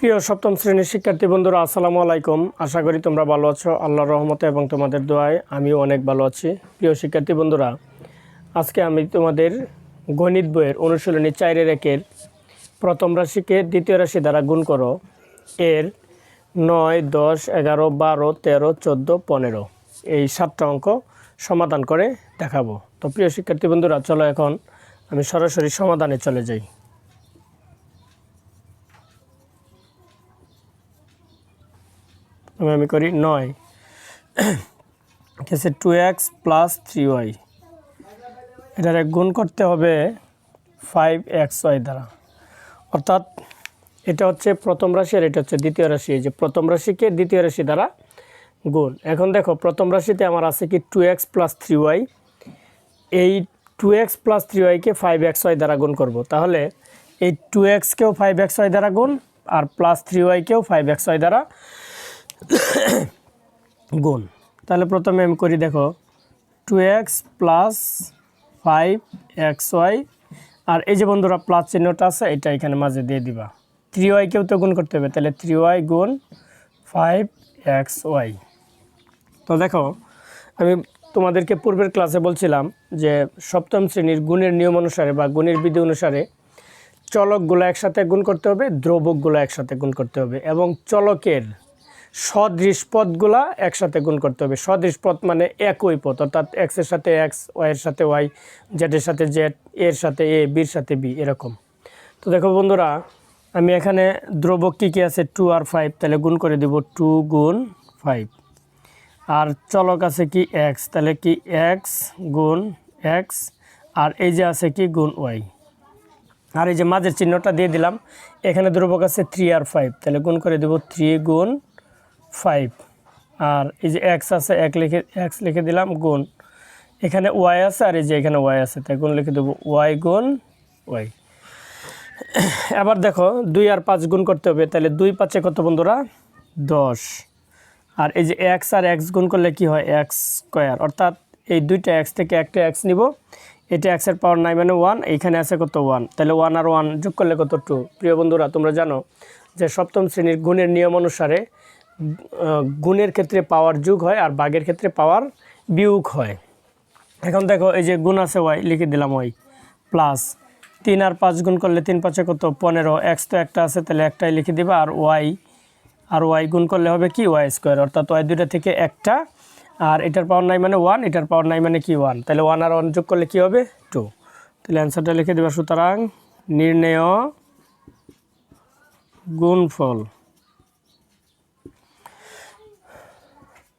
প্রিয় সপ্তম শ্রেণির শিক্ষার্থী বন্ধুরা, আসসালামু আলাইকুম। আশা করি তোমরা ভালো আছো। আল্লাহর রহমতে এবং তোমাদের দোয়ায় আমিও অনেক ভালো আছি। প্রিয় শিক্ষার্থী বন্ধুরা, আজকে আমি তোমাদের গণিত বইয়ের অনুশীলনী চাইরের একের প্রথম রাশিকে দ্বিতীয় রাশি দ্বারা গুণ করো। এর নয়, দশ, এগারো, বারো, তেরো, চোদ্দ, পনেরো। এই সাতটা অঙ্ক সমাধান করে দেখাবো। তো প্রিয় শিক্ষার্থী বন্ধুরা, চলো এখন আমি সরাসরি সমাধানে চলে যাই। আমি আমি করি নয়। কেসে two X plus three Y এটারে গুণ করতে হবে ফাইভ এক্স ওয়াই দ্বারা। অর্থাৎ এটা হচ্ছে প্রথম রাশি আর এটা হচ্ছে দ্বিতীয় রাশি। যে প্রথম রাশিকে দ্বিতীয় রাশি দ্বারা গুণ। এখন দেখো, প্রথম রাশিতে আমার আছে কি two X plus three Y এই টু এক্স প্লাস থ্রি ওয়াইকে ফাইভ এক্স ওয়াই দ্বারা গুণ করব। তাহলে এই টু এক্সকেও ফাইভ এক্স ওয়াই দ্বারা গুণ, আর প্লাস থ্রি ওয়াইকেও ফাইভ এক্স ওয়াই দ্বারা গুণ। তাহলে প্রথমে আমি করি, দেখো two X plus five X Y আর এই যে বন্ধুরা প্লাস চিহ্নটা আছে, এটা এখানে মাঝে দিয়ে দিবা। থ্রি ওয়াইকেও তো গুণ করতে হবে, তাহলে থ্রি ওয়াই গুণ ফাইভ এক্স ওয়াই তো দেখো, আমি তোমাদেরকে পূর্বের ক্লাসে বলছিলাম যে সপ্তম শ্রেণির গুণের নিয়ম অনুসারে বা গুণের বিধি অনুসারে চলকগুলো একসাথে গুণ করতে হবে, দ্রবকগুলো একসাথে গুণ করতে হবে এবং চলকের সদৃশ পদগুলা একসাথে গুণ করতে হবে। সদৃশ পদ মানে একই পদ, অর্থাৎ এক্সের সাথে এক্স ওয়াইয়ের সাথে ওয়াই জেডের সাথে জেড এর সাথে এ বির সাথে বি এরকম। তো দেখো বন্ধুরা, আমি এখানে দ্রবক কী কী আছে? টু আর ফাইভ তাহলে গুণ করে দেব টু গুণ ফাইভ আর চলক আছে কি এক্স তাহলে কি এক্স গুণ এক্স আর এই যে আছে কি গুণ ওয়াই আর এই যে মাঝের চিহ্নটা দিয়ে দিলাম, এখানে ধ্রুবক আছে থ্রি আর ফাইভ তাহলে গুণ করে দেব থ্রি গুণ ফাইভ আর এই যে এক্স আছে, এক লিখে এক্স লিখে দিলাম গুণ। এখানে ওয়াই আছে আর এই যে এখানে ওয়াই আছে, তাই গুণ লিখে দেবো ওয়াই গুণ ওয়াই এবার দেখো, দুই আর পাঁচ গুণ করতে হবে, তাহলে দুই পাঁচে কত বন্ধুরা? দশ। আর এই যে এক্স আর এক্স গুণ করলে কি হয়? এক্স স্কোয়ার অর্থাৎ এই দুইটা এক্স থেকে একটা এক্স নিব, এটা এক্সের পাওয়ার নাই মানে ওয়ান এইখানে আছে কত ওয়ান তাহলে ওয়ান আর ওয়ান যোগ করলে কত টু প্রিয় বন্ধুরা, তোমরা জানো যে সপ্তম শ্রেণির গুণের নিয়ম অনুসারে গুণের ক্ষেত্রে পাওয়ার যোগ হয় আর বাঘের ক্ষেত্রে পাওয়ার বিয়োগ হয়। এখন দেখো, এই যে গুণ আছে ওয়াই, লিখে দিলাম ওয়াই প্লাস তিন আর পাঁচ গুণ করলে তিন পাঁচে কত? পনেরো। এক্স তো একটা আছে, তাহলে একটাই লিখে দিবা। আর ওয়াই আর ওয়াই গুণ করলে হবে কি? ওয়াই স্কোয়ার, অর্থাৎ ওয়াই দুইটা থেকে একটা। আর এটার পাওয়ার নাই মানে ওয়ান, এটার পাওয়ার নাই মানে কি? ওয়ান। তাহলে ওয়ান আর ওয়ান যোগ করলে কি হবে? টু। তাহলে অ্যান্সারটা লিখে দেবা সুতরাং নির্ণেয় গুণফল।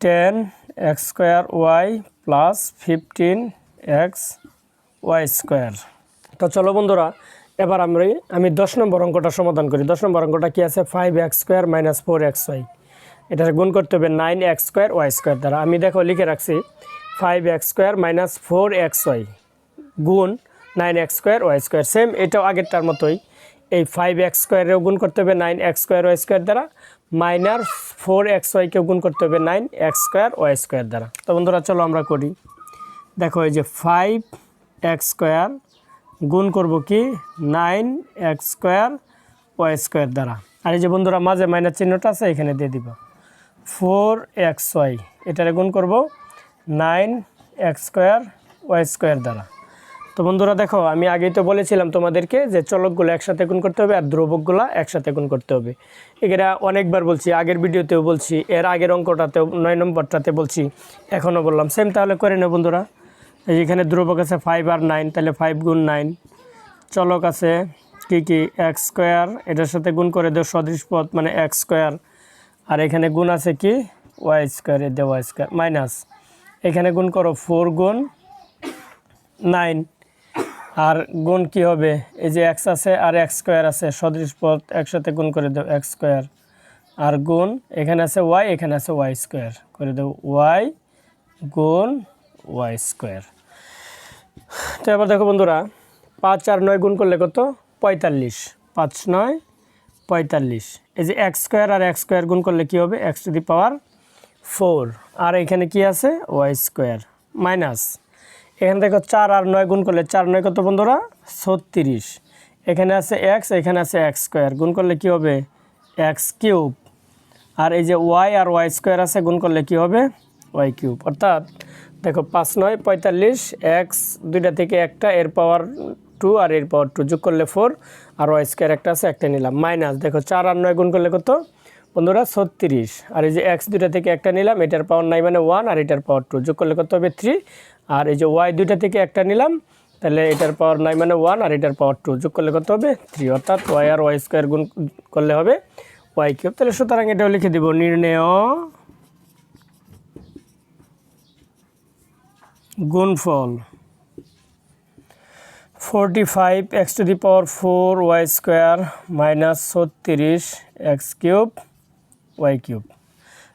Ten X square Y plus fifteen X Y square তো চলো বন্ধুরা, এবার আমি আমি দশ নম্বর অঙ্কটা সমাধান করি। দশ নম্বর অঙ্কটা কি আছে? Five X square minus four X Y এটা গুণ করতে হবে nine X square Y square দ্বারা। আমি দেখো, লিখে রাখছি five X square minus four X Y গুণ nine X square Y square same এটাও আগেরটার মতোই। এই ফাইভ এক্স স্কোয়ারেও গুণ করতে হবে nine X square Y square দ্বারা। মাইনাস ফোর এক্স ওয়াইকেও গুণ করতে হবে nine X square Y square দ্বারা। তো বন্ধুরা, চলো আমরা করি। দেখো, এই যে ফাইভ এক্স স্কোয়ার গুণ করব কি? Nine X square Y square দ্বারা। আর এই যে বন্ধুরা, মাঝে মাইনাস চিহ্নটা আছে, এখানে দিয়ে দিব। ফোর এক্স ওয়াই, এটারে গুণ করব nine X square Y square দ্বারা। তো বন্ধুরা দেখো, আমি আগেই তো বলেছিলাম তোমাদেরকে যে চলকগুলো একসাথে গুণ করতে হবে আর দ্রবকগুলো একসাথে গুণ করতে হবে। এগুলা অনেকবার বলছি, আগের ভিডিওতেও বলছি, এর আগের অঙ্কটাতেও, নয় নম্বরটাতে বলছি, এখনও বললাম। সেম তাহলে করে নেব বন্ধুরা। এখানে ধ্রুবক আছে ফাইভ আর নাইন তাহলে ফাইভ গুণ নাইন চলক আছে কি কি? এক্স স্কোয়ার এটার সাথে গুণ করে দেও সদৃশ পদ মানে এক্স স্কোয়ার আর এখানে গুণ আছে কি? ওয়াই স্কোয়ার এ দেওয়া স্কোয়ার মাইনাস এখানে গুণ করো ফোর গুণ নাইন আর গুণ কি হবে? এই যে এক্স আছে আর এক্স স্কোয়ার আছে, সদৃশ পদ একসাথে গুণ করে দাও এক্স স্কোয়ার আর গুণ এখানে আছে ওয়াই এখানে আছে ওয়াই স্কোয়ার করে দেও ওয়াই গুণ ওয়াই স্কোয়ার তো এবার দেখো বন্ধুরা, পাঁচ আর নয় গুণ করলে কত? পঁয়তাল্লিশ। পাঁচ নয়, পঁয়তাল্লিশ। এই যে এক্স স্কোয়ার আর এক্স স্কোয়ার গুণ করলে কী হবে? X to the power four আর এখানে কি আছে? ওয়াই স্কোয়ার মাইনাস এখানে দেখো চার আর নয় গুণ করলে চার নয় কত বন্ধুরা? ছত্রিশ। এখানে আছে এক্স এখানে আছে এক্স স্কোয়ার গুণ করলে কি হবে? এক্স কিউব আর এই যে ওয়াই আর ওয়াই স্কোয়ার আছে, গুণ করলে কি হবে? ওয়াই কিউব অর্থাৎ দেখো পাঁচ নয়, পঁয়তাল্লিশ এক্স দুইটা থেকে একটা, এর পাওয়ার টু আর এর পাওয়ার টু যোগ করলে ফোর আর ওয়াই স্কোয়ার একটা আছে, একটা নিলাম। মাইনাস দেখো চার আর নয় গুণ করলে কত? বন্ধুরা, ছত্রিশ। আর এই যে এক্স দুইটা থেকে একটা নিলাম, এটার পাওয়ার নাই মানে ওয়ান আর এটার পাওয়ার টু যোগ করলে কত হবে? থ্রি আর এই যে ওয়াই দুইটা থেকে একটা নিলাম, তাহলে এটার পাওয়ার নাই মানে ওয়ান আর এটার পাওয়ার টু যোগ করলে কত হবে? থ্রি অর্থাৎ ওয়াই আর ওয়াই স্কোয়ার গুণ করলে হবে ওয়াই কিউব তাহলে সুতরাং এটাও লিখে দিব নির্ণয় গুণফল forty five X to the power four Y square minus ছত্রিশ এক্স কিউব ওয়াই কিউব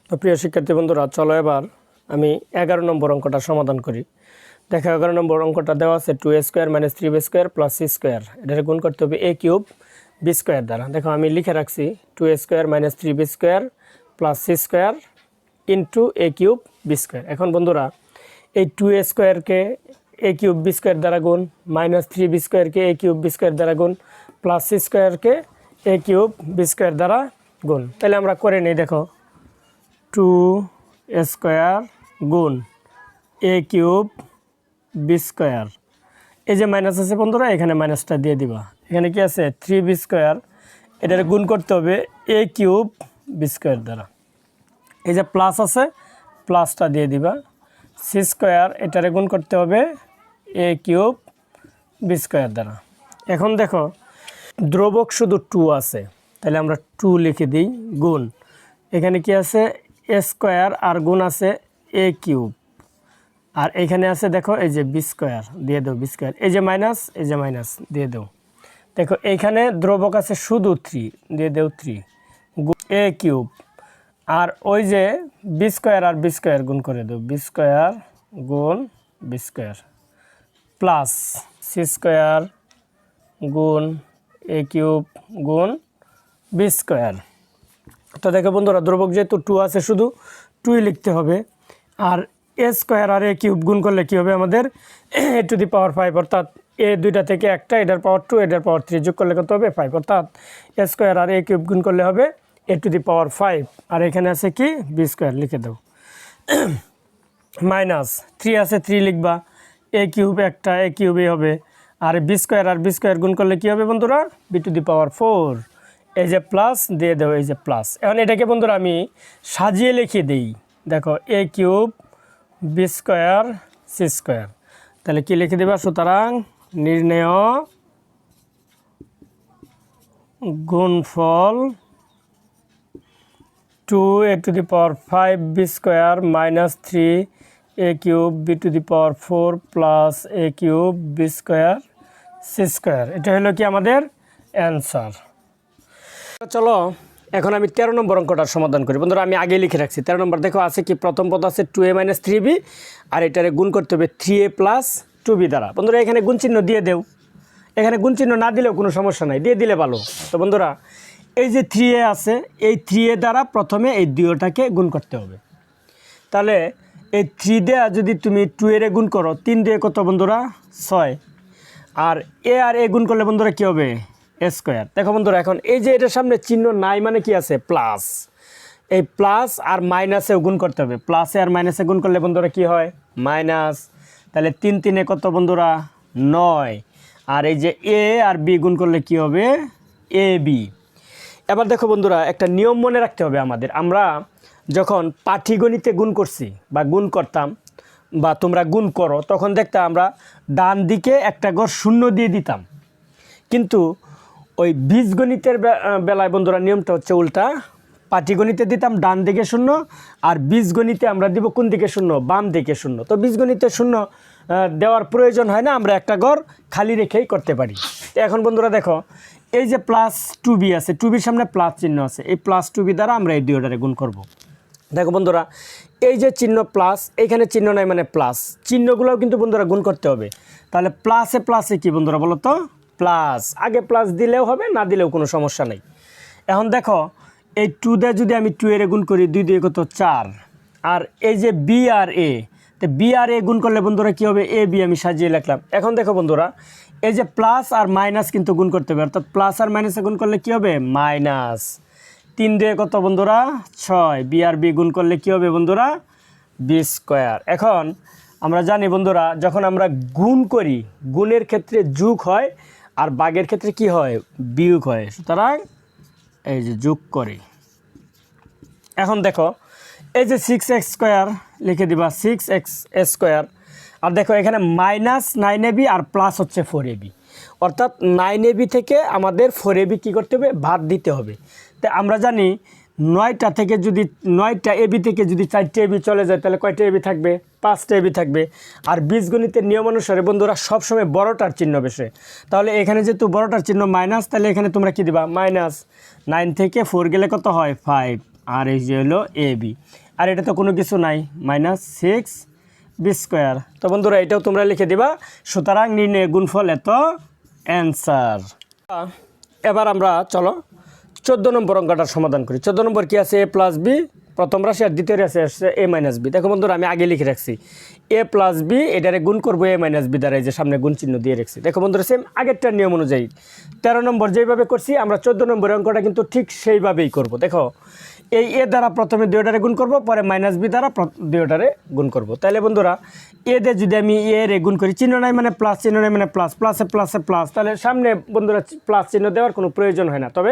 তো প্রিয় শিক্ষার্থী বন্ধুরা, চলো এবার আমি এগারো নম্বর অঙ্কটা সমাধান করি। দেখো এগারো নম্বর অঙ্কটা দেওয়া আছে two square minus three B square plus C square এটাকে গুণ করতে হবে এ কিউব বি স্কোয়ার দ্বারা। দেখো, আমি লিখে রাখছি two square minus three B square plus C square into A cube B square এখন বন্ধুরা, এই টু স্কোয়ারকে এ কিউব বি স্কোয়ার দ্বারা গুণ মাইনাস থ্রি বি স্কোয়ারকে এ কিউব বি স্কোয়ার দ্বারা গুণ প্লাস সি স্কোয়ারকে এ কিউব বি স্কোয়ার দ্বারা গুণ। তাহলে আমরা করে নিই, দেখো টু স্কোয়ার গুণ এ কিউব বি স্কোয়ার এই যে মাইনাস আছে বন্ধুরা, এখানে মাইনাসটা দিয়ে দিবা। এখানে কি আছে? থ্রি বি স্কোয়ার এটার গুণ করতে হবে এ কিউব বি স্কোয়ার দ্বারা। এই যে প্লাস আছে প্লাসটা দিয়ে দিবা। সি স্কোয়ার এটারে গুণ করতে হবে এ কিউব বি স্কোয়ার দ্বারা। এখন দেখো, দ্রবক শুধু টু আছে, তাহলে আমরা টু লিখে দিই, গুণ। এখানে কি আছে? এ স্কোয়ার আর গুণ আছে এ কিউব আর এখানে আছে, দেখো, এই যে বি স্কোয়ার, দিয়ে দেও বি স্কোয়ার। এই যে মাইনাস, এই যে মাইনাস, দিয়ে দেও। দেখো এইখানে দ্রবক আছে শুধু থ্রি দিয়ে দেও থ্রি এ কিউব। আর ওই যে বি স্কোয়ার আর বি স্কোয়ার গুণ করে দেও, বি স্কোয়ার গুণ B square plus C square গুণ এ কিউব গুণ বি স্কোয়ার। তো দেখো বন্ধুরা, দ্রবক যেহেতু টু আছে, শুধু টুই লিখতে হবে। আর এ স্কোয়ার আর এ কিউব গুণ করলে কী হবে আমাদের এ টু দি পাওয়ার ফাইভ অর্থাৎ এ দুইটা থেকে একটা এটার পাওয়ার টু এটার পাওয়ার থ্রি যোগ করলে কত হবে? ফাইভ অর্থাৎ এ স্কোয়ার আর এ কিউব গুণ করলে হবে এ টু দি পাওয়ার ফাইভ আর এখানে আছে কি? বি স্কোয়ার লিখে দাও। মাইনাস থ্রি আছে থ্রি লিখবা। এ কিউব একটা এ কিউবই হবে। আর বি স্কোয়ার আর বি স্কোয়ার গুণ করলে কী হবে বন্ধুরা? B to the power four এই যে প্লাস দিয়ে দেবো এই যে প্লাস এখন এটাকে বন্ধুরা আমি সাজিয়ে লিখে দিই। দেখো A cube B square C square তাহলে কী লিখে দেবা? সুতরাং নির্ণয় গুণফল two A to the power five B square minus three A cube B to the power four plus A cube B square C square এটা হলো কি আমাদের অ্যান্সার চলো এখন আমি তেরো নম্বর অঙ্কটার সমাধান করি। বন্ধুরা, আমি আগে লিখে রাখছি। তেরো নম্বর দেখো, আছে কি? প্রথম পদ আছে two A minus three B আর এটারে গুণ করতে হবে three A plus two B দ্বারা। বন্ধুরা, এখানে গুণ চিহ্ন দিয়ে দেও। এখানে গুণ চিহ্ন না দিলেও কোনো সমস্যা নাই, দিয়ে দিলে ভালো। তো বন্ধুরা, এই যে থ্রি এ আছে, এই থ্রি এ দ্বারা প্রথমে এই দুইটাকে গুণ করতে হবে। তাহলে এই থ্রি দেয়া যদি তুমি টু এর গুণ করো, তিন দিয়ে কত বন্ধুরা? ছয়। আর এ আর এ গুণ করলে বন্ধুরা কী হবে? স্কোয়ার। দেখো বন্ধুরা, এখন এই যে এটার সামনে চিহ্ন নাই মানে কি আছে? প্লাস। এই প্লাস আর মাইনাসে গুণ করতে হবে। প্লাসে আর মাইনাসে গুণ করলে বন্ধুরা কি হয়? মাইনাস। তাহলে তিন তিনে কত বন্ধুরা? নয়। আর এই যে এ আর বি গুণ করলে কি হবে? A B. এবার দেখো বন্ধুরা, একটা নিয়ম মনে রাখতে হবে আমাদের। আমরা যখন পাঠিগণিতে গুণ করছি বা গুণ করতাম বা তোমরা গুণ করো, তখন দেখতে আমরা ডান দিকে একটা ঘর শূন্য দিয়ে দিতাম। কিন্তু ওই বীজগণিতের বেলায় বন্ধুরা, নিয়মটা হচ্ছে উল্টা। পাটিগণিতে দিতাম ডান দিকে শূন্য, আর বীজগণিতে আমরা দিব কোন দিকে শূন্য? বাম দিকে শূন্য। তো বীজগণিতে শূন্য দেওয়ার প্রয়োজন হয় না, আমরা একটা ঘর খালি রেখেই করতে পারি। তো এখন বন্ধুরা দেখো, এই যে প্লাস টু বি আছে টু বির সামনে প্লাস চিহ্ন আছে, এই প্লাস টু বি দ্বারা আমরা এই দুইটারে গুণ করব। দেখো বন্ধুরা, এই যে চিহ্ন প্লাস এইখানে চিহ্ন নাই মানে প্লাস চিহ্নগুলোও কিন্তু বন্ধুরা গুণ করতে হবে। তাহলে প্লাসে প্লাসে কি বন্ধুরা বলো তো? প্লাস আগে প্লাস দিলেও হবে, না দিলেও কোনো সমস্যা নেই। এখন দেখো, এই টু দিয়ে যদি আমি টু এর গুণ করি, দুই দিয়ে কত? চার। আর এই যে বি আর এ তো বি আর এ গুণ করলে বন্ধুরা কী হবে? এ বি আমি সাজিয়ে লিখলাম। এখন দেখো বন্ধুরা, এই যে প্লাস আর মাইনাস কিন্তু গুণ করতে হবে, অর্থাৎ প্লাস আর মাইনাসে গুণ করলে কী হবে? মাইনাস তিন দিয়ে কত বন্ধুরা? ছয়। বি আর বি গুণ করলে কী হবে বন্ধুরা? বি স্কোয়ার এখন আমরা জানি বন্ধুরা, যখন আমরা গুণ করি, গুণের ক্ষেত্রে যুগ হয় আর বাঘের ক্ষেত্রে কি হয়? বিয়োগ হয়। সুতরাং এই যে যোগ করে। এখন দেখো, এই যে সিক্স এক্স স্কোয়ার লিখে দিবা সিক্স এক্স স্কোয়ার আর দেখো, এখানে মাইনাস নাইন এবি আর প্লাস হচ্ছে ফোর এবি অর্থাৎ নাইন এবি থেকে আমাদের ফোর এবি কী করতে হবে? ভাত দিতে হবে। তো আমরা জানি নয়টা থেকে যদি নয়টা এবি থেকে যদি চারটে এবি চলে যায়, তাহলে কয়টা এবি থাকবে? পাঁচটা এবি থাকবে। আর বীজগণিতের নিয়ম অনুসারে বন্ধুরা সবসময় বড়টার চিহ্ন বেশে। তাহলে এখানে যেহেতু বড়টার চিহ্ন মাইনাস তাহলে এখানে তোমরা কী দিবা? মাইনাস নাইন থেকে ফোর গেলে কত হয়? ফাইভ আর এই যে হলো এ বি আর এটা তো কোনো কিছু নাই। মাইনাস সিক্স বি স্কোয়ার তো বন্ধুরা এটাও তোমরা লিখে দিবা। সুতরাং নির্ণয় গুণফল এত অ্যান্সার এবার আমরা চলো চোদ্দ নম্বর অঙ্কটার সমাধান করি। চোদ্দ নম্বর কী আছে? এ প্লাস বি প্রথম রাশি, আর দ্বিতীয় রাশি আসছে এ মাইনাস বি দেখো বন্ধুরা, আমি আগে লিখে রাখছি। এ প্লাস বি এটারে গুণ করব এ মাইনাস বি দ্বারা যে সামনে গুণ চিহ্ন দিয়ে রাখছি। দেখো বন্ধুরা সেম আগেরটার নিয়ম অনুযায়ী। তেরো নম্বর যেইভাবে করছি, আমরা চোদ্দ নম্বর অঙ্কটা কিন্তু ঠিক সেইভাবেই করব। দেখো এই এ দ্বারা প্রথমে দুইটারে গুণ করব, পরে মাইনাস বি দ্বারা দুইটারে গুণ করব। তাহলে বন্ধুরা, এ দিয়ে যদি আমি এ রে গুণ করি, চিহ্ন নাই মানে প্লাস চিহ্ন নাই মানে প্লাস প্লাসে প্লাসে প্লাস তাহলে সামনে বন্ধুরা প্লাস চিহ্ন দেওয়ার কোনো প্রয়োজন হয় না। তবে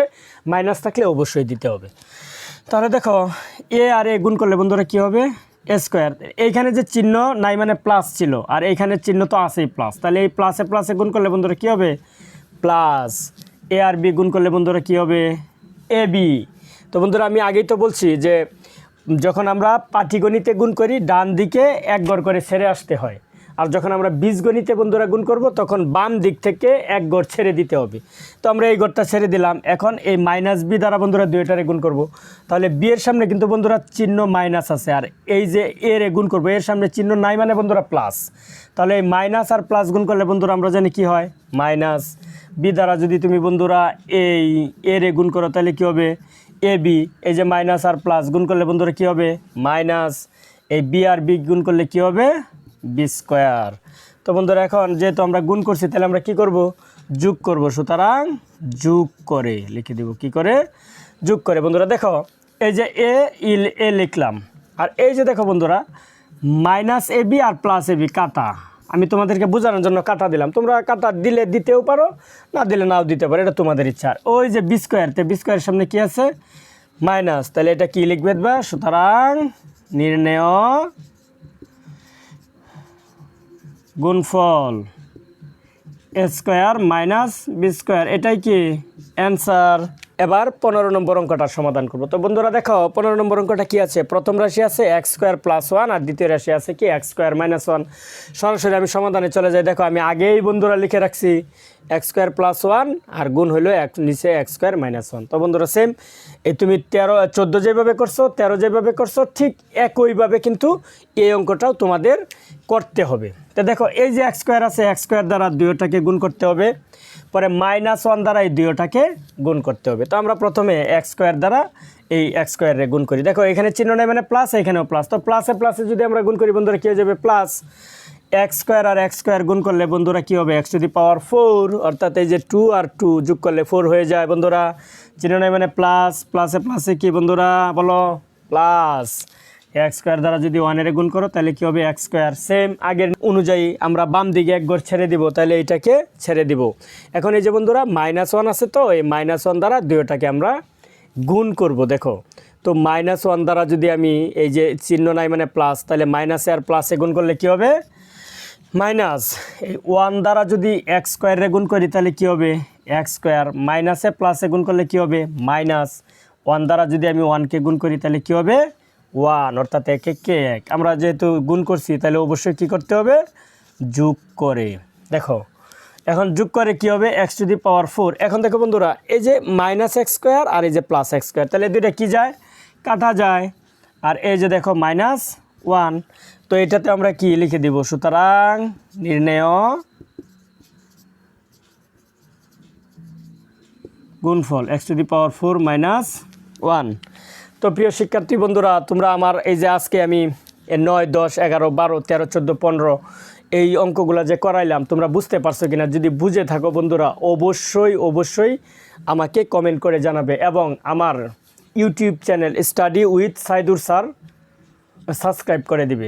মাইনাস থাকলে অবশ্যই দিতে হবে। তাহলে দেখো, এ আর এ গুণ করলে বন্ধুরা কী হবে? এ স্কোয়ার এইখানে যে চিহ্ন নাই মানে প্লাস ছিল, আর এইখানে চিহ্ন তো আছেই প্লাস তাহলে এই প্লাসে প্লাসে গুণ করলে বন্ধুরা কী হবে? প্লাস এ আর বি গুণ করলে বন্ধুরা কী হবে? A B. তো বন্ধুরা, আমি আগেই তো বলছি যে যখন আমরা পাটিগণিতে গুণ করি, ডান দিকে এক গড় করে ছেড়ে আসতে হয়। আর যখন আমরা বীজগণিতে বন্ধুরা গুণ করব, তখন বাম দিক থেকে এক গড় ছেড়ে দিতে হবে। তো আমরা এই গড়টা ছেড়ে দিলাম। এখন এই মাইনাস বি দ্বারা বন্ধুরা দুইটারে গুণ করব। তাহলে বি এর সামনে কিন্তু বন্ধুরা চিহ্ন মাইনাস আছে। আর এই যে এর গুণ করব, এর সামনে চিহ্ন নাই মানে বন্ধুরা প্লাস তাহলে এই মাইনাস আর প্লাস গুণ করলে বন্ধুরা আমরা জানি কি হয়? মাইনাস বি দ্বারা যদি তুমি বন্ধুরা এই এর গুণ করো, তাহলে কী হবে? এ বি এই যে মাইনাস আর প্লাস গুণ করলে বন্ধুরা কী হবে? মাইনাস এই বি আর বি গুণ করলে কী হবে? বি স্কোয়ার তো বন্ধুরা এখন যেহেতু আমরা গুণ করছি, তাহলে আমরা কি করব? যোগ করব। সুতরাং যোগ করে লিখে দিব। কি করে? যোগ করে। বন্ধুরা দেখো, এই যে এ ইল এ লিখলাম। আর এই যে দেখো বন্ধুরা মাইনাস এ বি আর প্লাস এ বি কাটা। আমি তোমাদেরকে বোঝানোর জন্য কাটা দিলাম। তোমরা কাটা দিলে দিতেও পারো, না দিলে নাও দিতে পারো, এটা তোমাদের ইচ্ছা। ওই যে বি স্কোয়ার তো বি স্কোয়ারের সামনে কি আছে? মাইনাস, তাহলে এটা কি লিখবে বা সুতরাং নির্ণয় গুণফল A square minus B square, এটাই কি? অ্যান্সার এবার পনেরো নম্বর অঙ্কটার সমাধান করব। তো বন্ধুরা দেখো, পনেরো নম্বর অঙ্কটা কি আছে? প্রথম রাশি আছে এক্স স্কোয়ার প্লাস ওয়ান আর দ্বিতীয় রাশি আছে কি এক্স স্কোয়ার মাইনাস ওয়ান সরাসরি আমি সমাধানে চলে যাই। দেখো, আমি আগেই বন্ধুরা লিখে রাখছি এক্স স্কোয়ার প্লাস ওয়ান আর গুণ হলো এক, নিচে এক্স স্কোয়ার মাইনাস ওয়ান তো বন্ধুরা সেম এই তুমি তেরো, চোদ্দ যেভাবে করছ, তেরো যেভাবে করছ, ঠিক একইভাবে কিন্তু এই অঙ্কটাও তোমাদের করতে হবে। তো দেখো, এই যে এক্স স্কোয়ার আছে এক্স স্কোয়ার দ্বারা দুইটাকে গুণ করতে হবে। পরে মাইনাস ওয়ান দ্বারা এই দুইটাকে গুণ করতে হবে। তো আমরা প্রথমে এক্স স্কোয়ার দ্বারা এই এক্স স্কোয়ারে গুণ করি। দেখো, এখানে চিহ্ন নেই মানে প্লাস, এখানেও প্লাস। তো প্লাসে প্লাসে যদি আমরা গুণ করি, বন্ধুরা, কী হয়ে যাবে? প্লাস এক্স স্কোয়ার আর এক্স স্কোয়ার গুণ করলে, বন্ধুরা, কী হবে? X to the power four, অর্থাৎ এই যে টু আর টু যোগ করলে ফোর হয়ে যায়, বন্ধুরা। চিহ্ন নেই মানে প্লাস, প্লাসে প্লাসে কি, বন্ধুরা? বলো, প্লাস। এক্স স্কোয়ার দ্বারা যদি ওয়ানের গুণ করো, তাহলে কী হবে এক্স স্কোয়ার? সেম আগের অনুযায়ী আমরা বাম দিকে এক গড় ছেড়ে দিব, তাহলে এইটাকে ছেড়ে দিব। এখন এই যে বন্ধুরা মাইনাস ওয়ান আছে তো, এই মাইনাস ওয়ান দ্বারা দুইটাকে আমরা গুণ করব, দেখো। তো মাইনাস ওয়ান দ্বারা যদি আমি এই যে চিহ্ন নাই মানে প্লাস তাহলে মাইনাসে আর প্লাসে গুণ করলে কী হবে? মাইনাস এই ওয়ান দ্বারা যদি এক্স স্কোয়ারে গুণ করি, তাহলে কী হবে? এক্স স্কোয়ার মাইনাসে প্লাসে গুণ করলে কী হবে? মাইনাস ওয়ান দ্বারা যদি আমি ওয়ানকে গুণ করি, তাহলে কী হবে? ওয়ান, অর্থাৎ এক কে এক। আমরা যেহেতু গুণ করছি, তাহলে অবশ্যই কী করতে হবে? যোগ করে। দেখো, এখন যোগ করে কি হবে? X to the power four এখন দেখো বন্ধুরা, এই যে মাইনাস এক্স স্কোয়ার আর এই যে প্লাস এক্স স্কোয়ার তাহলে দুইটা কী যায়? কাটা যায়। আর এই যে দেখো মাইনাস ওয়ান তো এটাতে আমরা কি লিখে দিব? সুতরাং নির্ণয় গুণফল x to the power four minus one তো প্রিয় শিক্ষার্থী বন্ধুরা, তোমরা আমার এই যে আজকে আমি নয়, দশ, এগারো, বারো, তেরো, চোদ্দ, পনেরো এই অঙ্কগুলো যে করাইলাম, তোমরা বুঝতে পারছ কিনা? যদি বুঝে থাকো বন্ধুরা, অবশ্যই অবশ্যই আমাকে কমেন্ট করে জানাবে। এবং আমার YouTube channel study with Saidur sir subscribe করে দিবে।